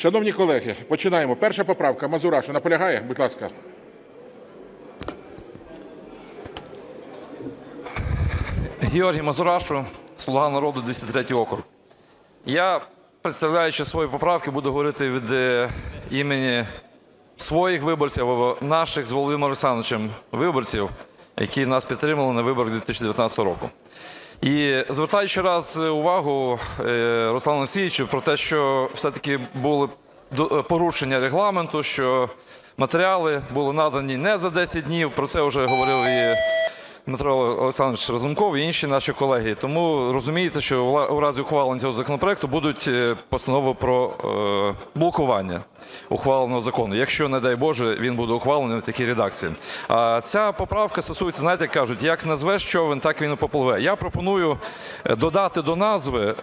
Шановні колеги, починаємо. Перша поправка. Мазурашу наполягає? Будь ласка. Георгій Мазурашу, Слуга народу, 203 округ. Я, представляючи свої поправки, буду говорити від е, імені своїх виборців, або наших з Володимиром Олександровичем виборців, які нас підтримали на виборах 2019 року. І звертаю ще раз увагу е, Руслану Олексійовичу про те, що все-таки були е, порушення регламенту, що матеріали були надані не за 10 днів. Про це вже говорив і Дмитро Олександрович Разумков і інші наші колеги. Тому розумієте, що у разі ухвалення цього законопроекту будуть е, постанови про е, блокування ухваленого закону, якщо, не дай Боже, він буде ухвалений в такій редакції. А ця поправка стосується, знаєте, як кажуть, як назвеш човен, так він і попливе. Я пропоную е, додати до назви,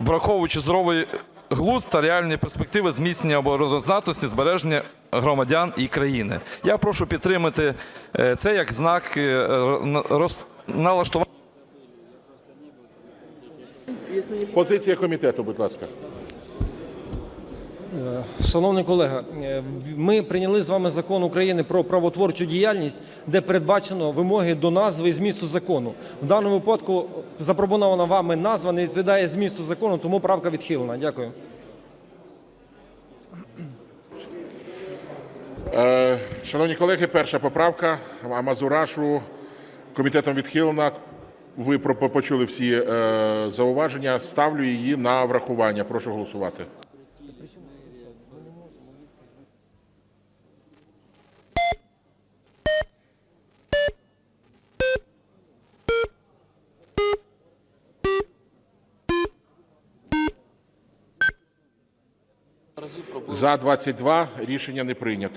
враховуючи здоровий глузд та реальні перспективи зміцнення обороноздатності, збереження громадян і країни. Я прошу підтримати е, це як знак е, на- налаштування. Позиція комітету, будь ласка. Шановний колега, е, ми прийняли з вами закон України про правотворчу діяльність, де передбачено вимоги до назви і змісту закону. В даному випадку запропонована вами назва не відповідає змісту закону, тому правка відхилена. Дякую. Е, Шановні колеги, перша поправка А Мазурашу комітетом відхилена. Ви почули всі е, зауваження. Ставлю її на врахування. Прошу голосувати. За 22 рішення не прийнято.